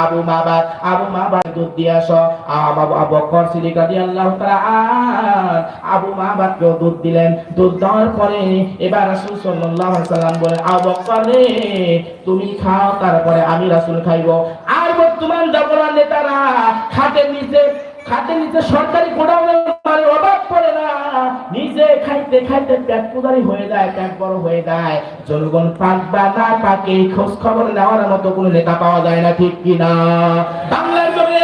আবু মাবাদ আবু মাবাদ দুধ দিয়ে আসো। আবু আবু বকর সিদ্দিক রাদিয়াল্লাহু তাআলা আবু মাবাদকে দুধ দিলেন। দুধ দেওয়ার পরে এবার রাসূল সাল্লাল্লাহু আলাইহি সাল্লাম বলেন আবু বকর রে, তুমি খাও, তারপরে আমি রাসূল খাইবো। আর বর্তমান জামানার নেতারা খাটের নিচে খাটের নিচে সরকারি গোডাউনের অভাব পড়ে না। নিজে খাইতে খাইতে পেট পূজারি হয়ে যায়, পেট বড় হয়ে যায়। জনগণ পাক বা না পাকে খোঁজ খবর নেওয়ার মতো কোনো নেতা পাওয়া যায় না, ঠিক কিনা বাংলার জমিনে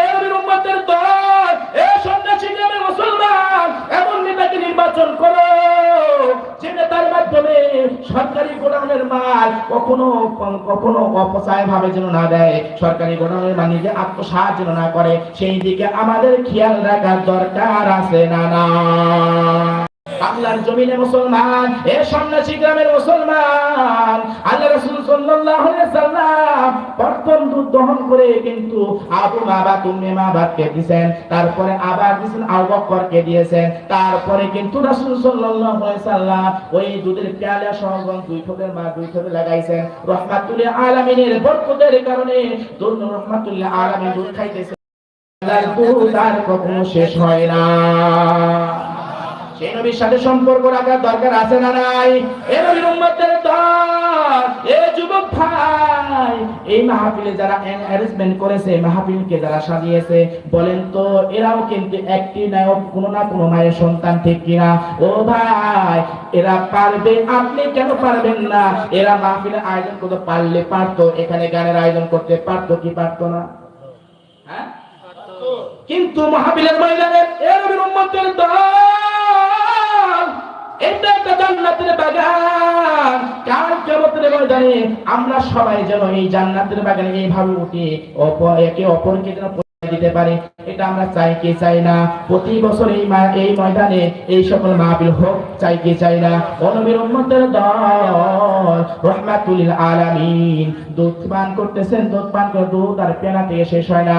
সরকারি গোডাউনের মাল কখনো কখনো অপচয় ভাবে যেন না দেয়। সরকারি গোডাউনের মাল নিজে আত্মসাত যেন না করে। সেই দিকে আমাদের খেয়াল রাখার দরকার আছে না না? বাংলার জমিনে মুসলমান, এ সন্ন্যাসী গ্রামের মুসলমান, আল্লাহ তারপরে আবার দিয়েছেন আবু দিয়েছেন, তারপরে কিন্তু রাসূল সাল্লাম ওই দুধের পেয়ালা সহগণ দুই ঠোঁটের মা দুই ঠোঁটে লাগাইছেন। রহমাতুল আলামিনের বরকতের কারণে দুধ রহমাতুল দুধ খাইতেছে সম্পর্ক রাখার দরকার আছে না নাই? এ নবীর দল এ যুবক ভাই, এই মাহফিলে যারা অ্যারেঞ্জমেন্ট করেছে, মাহফিলকে যারা সাজিয়েছে, বলেন তো, এরাও কিন্তু একটি নায়ক না মায়ের সন্তান, ঠিক কিনা? ও ভাই, এরা পারবে, আপনি কেন পারবেন না? এরা মাহফিলের আয়োজন করতে পারলে পারতো, এখানে গানের আয়োজন করতে পারতো কি পারতো না? হ্যাঁ? কিন্তু মহাবিলের ময়দানে এর দল এটা একটা জান্নাতের বাগান। ময়দানে? আমরা সবাই যেন এই জান্নাতের বাগানে এইভাবে একে অপরকে যেন দিতে পারে, এটা আমরা চাই কি চাই না? প্রতি বছর এই এই ময়দানে এই সকল মাহবিল হোক, চাই কি চাই না? অনবীর উম্মতের দল, রহমাতুল আলামিন। দুধ পান করতেছেন, দুধ পান করে দুধ আর পেনা থেকে শেষ হয় না।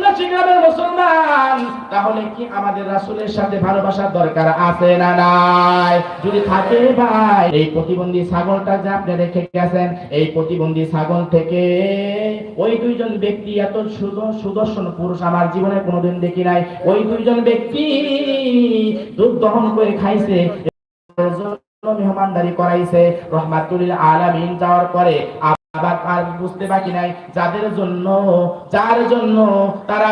গ্রামের মুসলমান? তাহলে কি আমাদের রাসূলের সাথে ভালোবাসার দরকার আছে না নাই? যদি থাকে ভাই, এই প্রতিবন্ধী ছাগলটা যে আপনি রেখে গেছেন, এই প্রতিবন্ধী ছাগল থেকে ওই দুইজন ব্যক্তি এত সুদর্শন পুরুষ আমার জীবনে কোনোদিন দেখি নাই। ওই দুইজন ব্যক্তি দুধ দহন করে খাইছে মেহমানদারি করাইছে, রহমাতুল আলামিন যাওয়ার পরে আবার আর বুঝতে বাকি নাই যাদের জন্য, যার জন্য তারা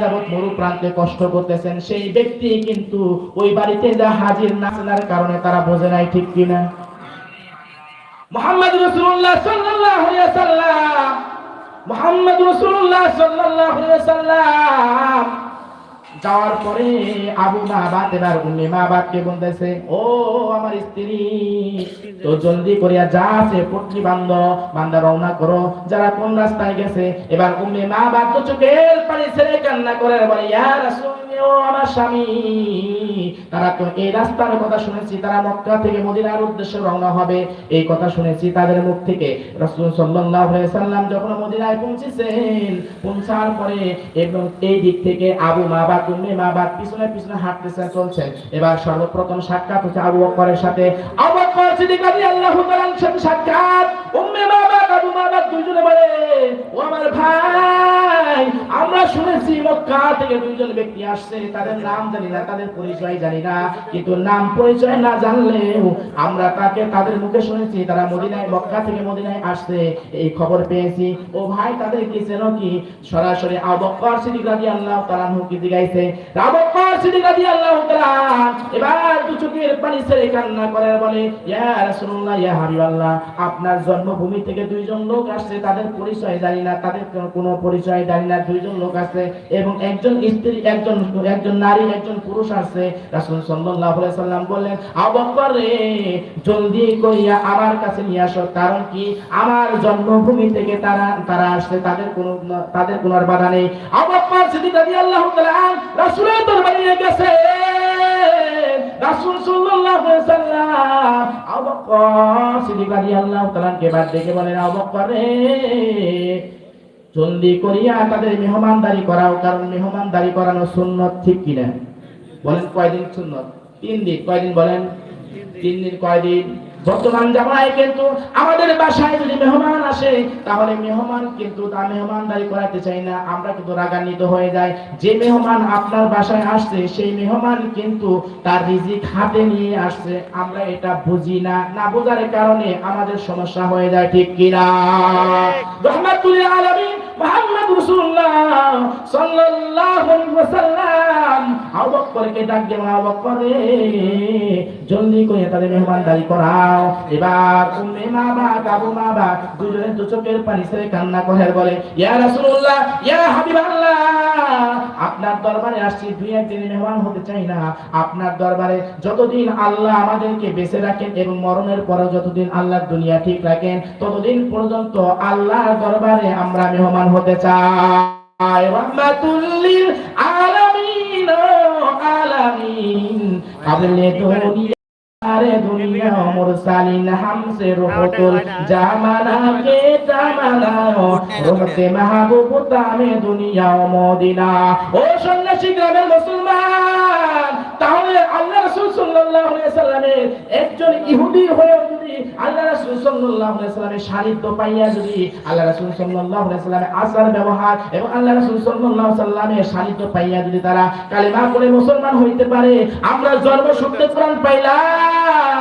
যাবত মরু প্রান্তে কষ্ট করতেছেন, সেই ব্যক্তি কিন্তু ওই বাড়িতে যা হাজির নাচনার কারণে তারা বোঝে নাই ঠিক কিনা। মোহাম্মদ রসুল্লাহ মোহাম্মদ রসুল্লাহ যাওয়ার পরে আবু মা বাদ এবার উম্মে মা বাদকে বলতেছে, ও আমার স্ত্রী, তো জলদি করিয়া যা আছে, পট্টি বান্ধ বান্দা রওনা করো। যারা কোন রাস্তায় গেছে, এবার উম্মে মা বাদ তো চোখের পানি ছেড়ে কান্না করে বলে, ইয়া রাসূল স্বামী। তারা তো এই রাস্তার কথা শুনেছি, তারা মক্কা থেকে মদিনার উদ্দেশ্যে রওনা হবে। এই কথা শুনেছি তাদের মুখ থেকে। সাল্লাল্লাহু আলাইহি সাল্লাম যখন মদিনায় পৌঁছেছেন, পৌঁছার পরে এবং এই দিক থেকে আবু উম্মে পিছনে পিছনে হাঁটতেছে এবার সর্বপ্রথম সাক্ষাৎ হচ্ছে আবু বকরের সাথে। আবু বকর সিদ্দিক রাদিয়াল্লাহু সাক্ষাৎ। উম্মে আবু বলে, ও আমার ভাই আমরা শুনেছি, মক্কা থেকে দুইজন ব্যক্তি আসছে, তাদের নাম জানি না, তাদের পরিচয় জানি না, কিন্তু নাম পরিচয় না জানলেও আমরা তাকে, তাদের মুখে শুনেছি, তারা মদিনায়, মক্কা থেকে মদিনায় আসছে। এই খবর পেয়েছি। ও ভাই, তাদের কি যেন কি? সরাসরি আবু বকর সিদ্দিক রাদিয়াল্লাহু তাআলা কি জিগাইছে। আবু বকর সিদ্দিক রাদিয়াল্লাহু তাআলা এবার দু চোখের পানি ছেড়ে কান্না করে, বলে, ইয়া রাসূলুল্লাহ, ইয়া হাবিবাল্লাহ, আপনার জন্মভূমি থেকে দুইজন লোক আসছে, তাদের পরিচয় জানি না, তাদের কোনো- পরিচয় জানি না দুইজন লোক আসছে এবং একজন স্ত্রী, একজন একজন নারী, একজন পুরুষ আসছে রাসূল সাল্লাল্লাহু আলাইহি সাল্লাম বললেন, আবু বকর রে জলদি করিয়া আমার কাছে নিয়ে আসো। কারণ কি? আমার জন্মভূমি থেকে তারা তারা আসছে। তাদের কোনো তাদের কোনো বাধা নেই। আবু বকর সিদ্দিক রাদিয়াল্লাহু তাআলা রাসূলের দরবারে গেছে। রাসূল সাল্লাল্লাহু আলাইহি সাল্লাম আবু বকর সিদ্দিক রাদিয়াল্লাহু তাআলা কে বাদ দেখে বলেন, আবু বকর রে জলদি করিয়া তাদের মেহমানদারি করাও, কারণ মেহমানদারি করানো সুন্নত, ঠিক কিনা? বলেন কয়দিন সুন্নত? তিন দিন। কয়দিন বলেন? তিন দিন, কয়দিন? বর্তমান জামানায় কিন্তু আমাদের বাসায় যদি মেহমান আসে, তাহলে মেহমান কিন্তু তা মেহমানদারি করাতে চাই না। আমরা কিন্তু রাগান্বিত হয়ে যাই। যে মেহমান আপনার বাসায় আসছে, সেই মেহমান কিন্তু তার রিজিক হাতে নিয়ে আসছে। আমরা এটা বুঝি না। না বোঝার কারণে আমাদের সমস্যা হয়ে যায়, ঠিক কিনা? রহমাতুল আলামিন মুহাম্মদ রাসূলুল্লাহ সাল্লাল্লাহু আলাইহি ওয়াসাল্লাম আবু বকরকে ডাক দিয়ে আবু বকর জলদি করে তাদের মেহমানদারি করাও এবার উম্মে মা বা কাবু মা বা দুজনে দু চোখের পানি ছেড়ে কান্না করে বলে, ইয়া রাসূলুল্লাহ, ইয়া হাবিবাল্লাহ, আপনার দরবারে আসছি, দুই একদিন মেহমান হতে চাই না। আপনার দরবারে যতদিন আল্লাহ আমাদেরকে বেঁচে রাখেন এবং মরণের পরে যতদিন আল্লাহ দুনিয়া ঠিক রাখেন, ততদিন পর্যন্ত আল্লাহর দরবারে আমরা মেহমান হতে চাই। রহমাতুল্লিল আলামিন আলামিন। আরে দুনিয়া মুরসালিন হামসে রুহুতুল জামানা কে জামানা রহমতে মাহবুব তামে দুনিয়া ও মদিনা। ও সন্ন্যাসী গ্রামের মুসলমান তাহলে আল্লাহ রাসূল সাল্লাল্লাহু আলাইহি সাল্লামের একজন ইহুদি হয়ে যদি আল্লাহ রাসূল সাল্লাল্লাহু আলাইহি সাল্লামের পাইয়া যদি আল্লাহ রাসূল সাল্লাল্লাহু আলাইহি সাল্লামের আচার ব্যবহার এবং আল্লাহ রাসূল সাল্লাল্লাহু সাল্লামের সান্নিধ্য পাইয়া যদি তারা কালেমা পড়ে মুসলমান হইতে পারে, আমরা জন্মসূত্রে কোরআন পাইলাম।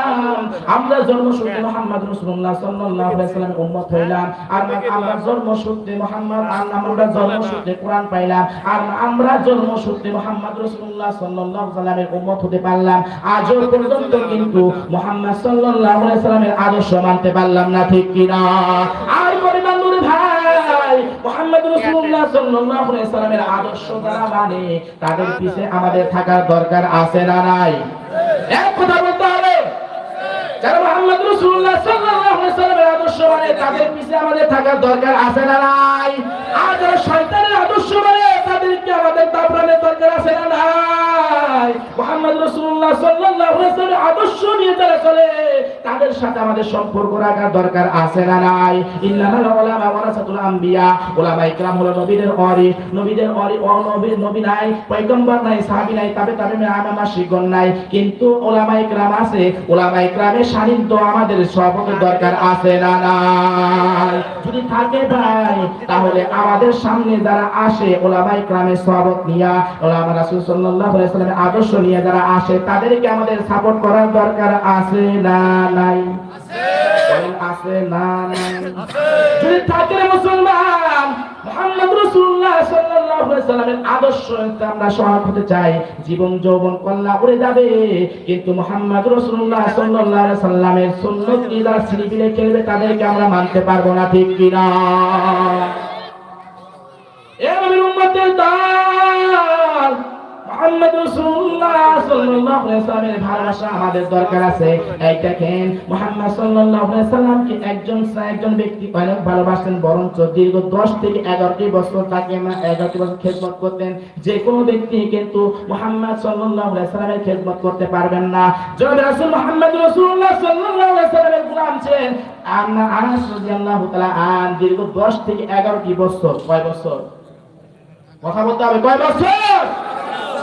আমরা জন্মসূত্রে মুহাম্মদ রাসূলুল্লাহ সাল্লাল্লাহু আলাইহি সাল্লামের উম্মত হইলাম। আর আমরা জন্মসূত্রে মুহাম্মদ, আর আমরা জন্মসূত্রে কোরআন পাইলাম। আর আমরা জন্মসূত্রে মুহাম্মদ রাসূলুল্লাহ সাল্লাল্লাহু আলাইহি সাল্লামের উম্মত হতে পারলাম। আজও পর্যন্ত কিন্তু মুহাম্মদ সাল্লাল্লাহু আলাইহি সাল্লামের আদর্শ মানতে পারলাম না, ঠিক কিনা আর পরিমাণ নূরে ভাই, মুহাম্মদ রাসূলুল্লাহ সাল্লাল্লাহু আলাইহি সাল্লামের আদর্শ যারা মানে তাদের পিছে আমাদের থাকার দরকার আছে না নাই? এক কথা যারা মোহাম্মদ রাসূলুল্লাহ সাল্লাল্লাহু আলাইহি সাল্লামের আদর্শ মানে তাদের পিছে আমাদের থাকার দরকার আছে না নাই? আর যারা শয়তানের আদর্শ মানে তাদেরকে আমাদের দাবরানের দরকার আছে না নাই? মোহাম্মদ রাসূলুল্লাহ সাল্লাল্লাহু আলাইহি সাল্লামের আদর্শ নিয়ে যারা চলে তাদের সাথে আমাদের সম্পর্ক রাখার দরকার আছে না নাই। ইন্নামাল উলামা ওয়ারাসাতুল আম্বিয়া। উলামা ইকরাম হলো নবীদের ওয়ারিস নবীদের ওয়ারিস ও নবীর নবী নাই, পয়গম্বর নাই, সাহাবী নাই, তবে তবে আমামা শিগন নাই। কিন্তু উলামা ইকরাম আছে। উলামা ইকরামের সান্নিধ্য আমাদের সবকে দরকার আছে না নাই। যদি থাকে ভাই, তাহলে আমাদের সামনে যারা আসে উলামা ইকরামের সবক নিয়া, উলামা রাসূল সাল্লাল্লাহু আলাইহি সাল্লামের আদর্শ নিয়ে যারা আসে, তাদেরকে আমাদের সাপোর্ট করার দরকার আছে না না নাই। আছে। না নাই। যদি থাকে মুসলমান মুহাম্মদ রাসূলুল্লাহ সাল্লাল্লাহু আলাইহি সাল্লামের আদর্শতে আমরা সহায়ক হতে চাই। জীবন যৌবন কল্লা উড়ে যাবে। কিন্তু মুহাম্মদ রাসূলুল্লাহ সাল্লাল্লাহু আলাইহি সাল্লামের সুন্নত কি যারা ছিনিবিলে খেলবে তাদেরকে আমরা মানতে পারব না ঠিক কি না? এ নবীর উম্মতের দল মুহাম্মদ রাসূলুল্লাহ সাল্লাল্লাহু আলাইহি সাল্লামের ভালোবাসা আমাদের দরকার আছে। এই দেখেন, মুহাম্মদ সাল্লাল্লাহু আলাইহি সাল্লামকে একজন একজন ব্যক্তি অনেক ভালোবাসতেন বরঞ্চ দীর্ঘ 10 থেকে 11টি বছর তাকে না 11টি বছর খেদমত করতেন। যে কোনো ব্যক্তি কিন্তু মুহাম্মদ সাল্লাল্লাহু আলাইহি সাল্লামের খেদমত করতে পারবেন না। জনাব রাসূল মুহাম্মদ রাসূলুল্লাহ সাল্লাল্লাহু আলাইহি সাল্লামের গোলাম ছিলেন। আন্না আনাস রাদিয়াল্লাহু তাআলা আন, দীর্ঘ 10 থেকে 11টি বছর। কয় বছর? কথা বলতে হবে, কয় বছর?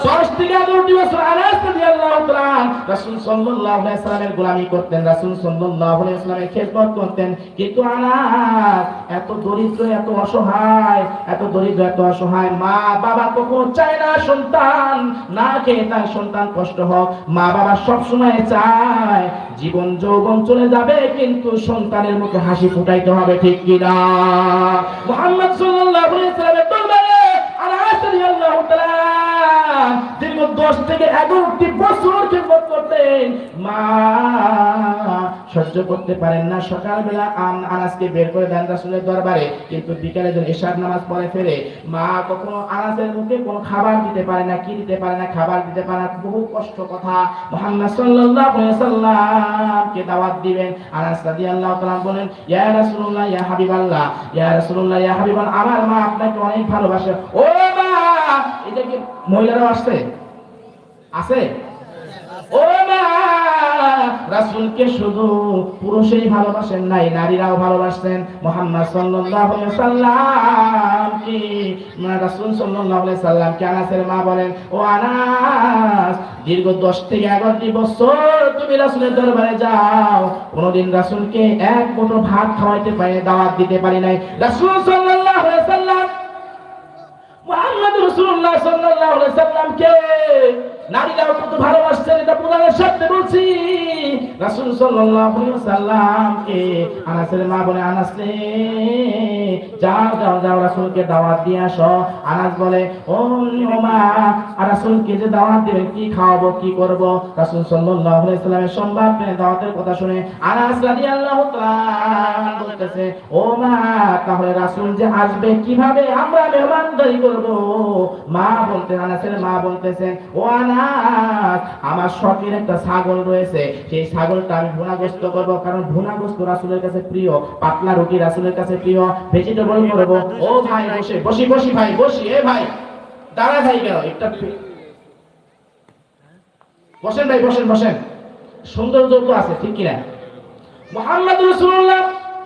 দশ থেকে এগারোটি বছর আনাস রাদিয়াল্লাহু তাআলা রাসূল সাল্লাল্লাহু আলাইহি সাল্লামের গোলামি করতেন, রাসূল সাল্লাল্লাহু আলাইহি সাল্লামের খেদমত করতেন। কিন্তু আনাস এত দরিদ্র, এত অসহায়, এত দরিদ্র, এত অসহায়। মা বাবা কখনো চায় না সন্তান, না খেয়ে তার সন্তান কষ্ট হোক। মা বাবা সব সময় চায় জীবন যৌবন চলে যাবে, কিন্তু সন্তানের মুখে হাসি ফুটাইতে হবে, ঠিক কিনা? মুহাম্মদ সাল্লাল্লাহু আলাইহি সাল্লামের দরবারে আনাস রাদিয়াল্লাহু তাআলা 10 থেকে 11টি বছর খেদমত করতেন মা, সহ্য করতে পারেন না। সকালবেলা আম- আনাসকে বের করে দেন রাসূলের দরবারে। কিন্তু বিকালে যখন ইশার নামাজ পড়ে ফেরে। মা কখনো আনাসের মুখে কোনো খাবার দিতে পারে না, কি দিতে পারে না, খাবার দিতে পারে না। বহু কষ্ট কথা মুহাম্মদ সাল্লাল্লাহু আলাইহি সাল্লামকে দাওয়াত দিবেন। আনাস রাদিয়াল্লাহু তাআলা বলেন, ইয়া রাসূলুল্লাহ, ইয়া হাবিবাল্লাহ, ইয়া রাসূলুল্লাহ, ইয়া হাবিবাল্লাহ আমার মা আপনাকে অনেক ভালোবাসে। ও মা এটা কি মহিলারাও আসছে? আছে? ও মা, রাসূলকে শুধু পুরুষই ভালোবাসেন নাই, নারীরাও ভালোবাসতেন। মুহাম্মদ সাল্লাল্লাহু আলাইহি সাল্লাম কি? রাসূল সাল্লাল্লাহু আলাইহি সাল্লাম কে আনাসের মা বলেন, ও আনাস, দীর্ঘ 10 থেকে 11টি বছর তুমি রাসূলের দরবারে যাও। কোনদিন রাসূলকে এক মুঠো ভাত খাওয়াইতে পারি, দাওয়াত দিতে পারি নাই। রাসূল সাল্লাল্লাহু আলাইহি সাল্লাম মুহাম্মদ আলাইহি সাল্লামকে, নারীরাও কত ভালোবাসছেন এটা সাথে বলছি, রাসূল সাল্লাল্লাহু আলাইহি সাল্লামকে আনাসের মা বলে যাও যাও রাসূলকে দাওয়াত দিয়ে আসো। আনাস বলে, ও মা, আর রাসূলকে যে দাওয়াত কি খাওয়াবো, কি করব? রাসূল সাল্লাল্লাহু আলাইহি সাল্লামের দাওয়াতের কথা শুনে আনাস রাদিয়াল্লাহু তাআলা বলতেছে, ও মা, তাহলে রাসূল যে আসবে, কীভাবে আমরা মেহমানদারি করব? মা আনাসের মা বলতেছেন, ও আনাস, আমার শখের একটা ছাগল রয়েছে। সেই ছাগলটা আমি ভুনাগ্রস্ত করব কারণ ভুনাগ্রস্ত রাসূলের কাছে প্রিয়, পাতলা রুটি রাসূলের কাছে প্রিয়। ভেজিটেবল করব। ও ভাই, বসে, বসি বসি ভাই, বসি, এ ভাই, দাঁড়া ভাই কেন? একটা বসেন ভাই, বসেন বসেন। সৌন্দর্য তো আছে, ঠিক কিনা? মোহাম্মদ রাসূলুল্লাহ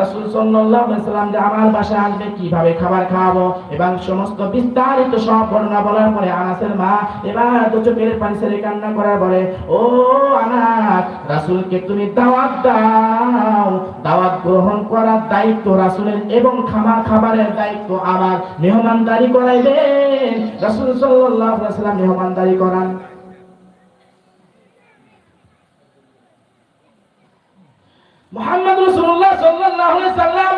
রাসূল ওয়াসাল্লাম যে আমার বাসায় আসবে, কীভাবে খাবার খাওয়াবো? এবং সমস্ত বিস্তারিত সব বর্ণনা বলার পরে আনাসের মা এবার দু চোখের পানি ছেড়ে কান্না করার পরে, ও আনাস, রাসূলকে তুমি দাওয়াত দাও। দাওয়াত গ্রহণ করার দায়িত্ব রাসূলের এবং খামার খাবারের দায়িত্ব আমার। মেহমানদারি করাইবেন রাসূল সাল্লাল্লাহু আলাইহি ওয়াসাল্লাম মেহমানদারি করান। মোহাম্মদ রসুল্লাহ সাল্লাহ সাল্লাম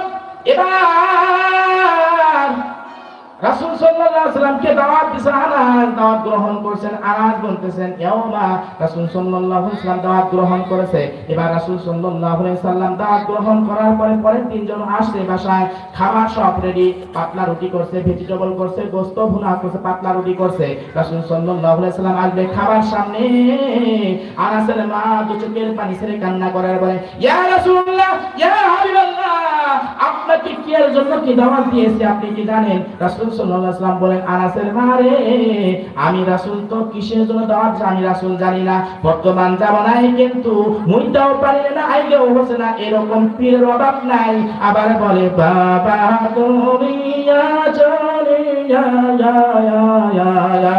এবার পাতলা রুটি করছে ভেজিটেবল করছে, গোস্ত ভুনা করছে, পাতলা রুটি করছে। রাসূল সাল্লাম আসবে খাবার সামনে, আনাসের মা দু চোখের পানি ছেড়ে কান্না করার পরে, ইয়া রাসূলুল্লাহ আপনাকে কি এর জন্য কি দাওয়াত দিয়েছি আপনি কি জানেন রাসূল সাল্লাল্লাহু আলাইহি সাল্লাম বলেন আনাসের মা রে আমি রাসূল তো কিসের জন্য দাওয়াত? আমি রাসূল জানি না বর্তমান জামানায় কিন্তু মুইটাও পারি না আইলেও হচ্ছে না এরকম পীরের অভাব নাই আবার বলে বাবা তুমি চলে ইয়া ইয়া ইয়া ইয়া ইয়া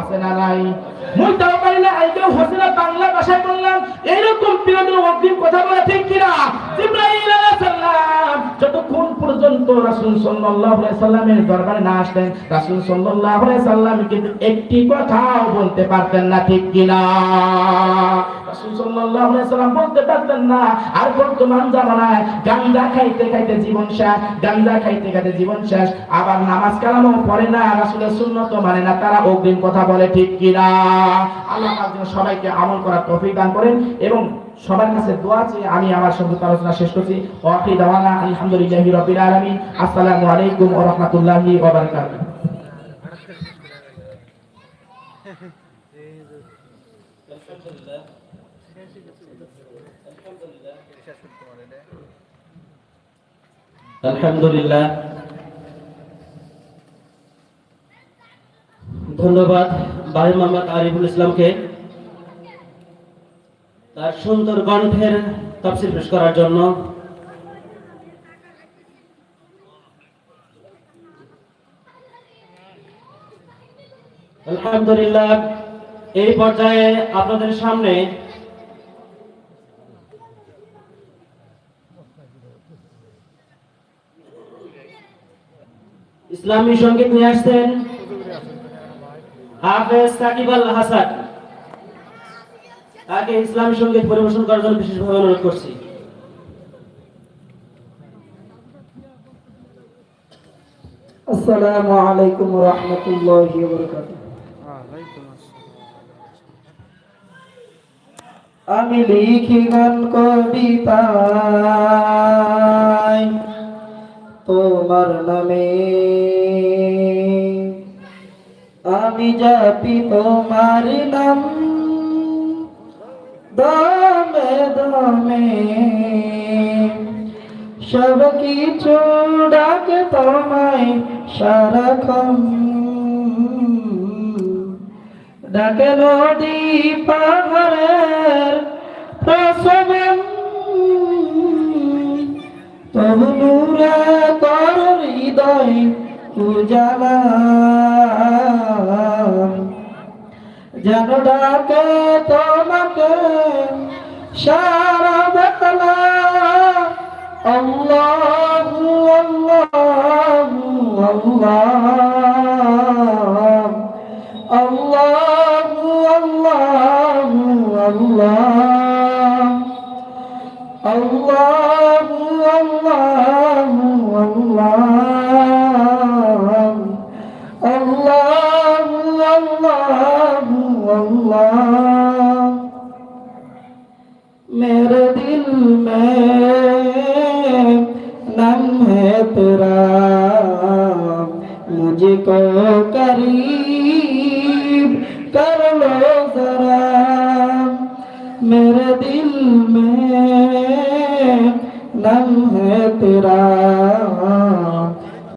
আছে না নাই মুইটাও পারি না আইলেও বাংলা ভাষায় বললাম অগ্রিম কথা ঠিক কিনা? যতক্ষণ পর্যন্ত রাসূল সাল্লাল্লাহু আলাইহি সাল্লামের দরবারে না আসতেন, রাসূল সাল্লাল্লাহু আলাইহি সাল্লাম কিন্তু একটি কথাও বলতে পারতেন না ঠিক কিনা? রাসূল সাল্লাল্লাহু আলাইহি সাল্লাম বলতে পারতেন না, আর বর্তমান জামানায় গাঞ্জা খাইতে খাইতে জীবন শেষ গাঞ্জা খাইতে খাইতে জীবন শেষ, আবার নামাজ কালামও পড়ে না, রাসূলের সুন্নত মানে না, তারা অগ্রিম কথা বলে ঠিক কিনা? আল্লাহ সবাইকে আমল করার দান করেন এবং সবার কাছে দোয়া চেয়ে আমি আমার আলোচনা শেষ করছি। ওয়াকি দাওয়ানা আলহামদুলিল্লাহি আলামিন। আসসালামু আলাইকুম ওয়া রাহমাতুল্লাহি আলহামদুলিল্লাহ। ধন্যবাদ। ভাই মোহাম্মদ আরিফুল ইসলামকে তার সুন্দর কণ্ঠের তফসিল পেশ করার জন্য। আলহামদুলিল্লাহ, এই পর্যায়ে আপনাদের সামনে ইসলামী সংগীত নিয়ে আসছেন হাফেজ সাকিব আল হাসান। তাকে ইসলামী সংগীত পরিবেশন করার জন্য বিশেষভাবে অনুরোধ করছি। আসসালামু আলাইকুম রহমতুল্লাহি আমি লিখি গান কবিতায়, তোমার নামে আমি জাপি তোমার নাম। দমে দমে। সব কিছু ডাকে তোমায় সারাক্ষণ ডাকে নদী পাহাড়ের প্রসবে। তবু নূরে কর হৃদয় উজালা যেন ডাকে তোমাকে সারা আল্লাহু আল্লাহ। আল্লাহু আল্লাহু আল্লাহ।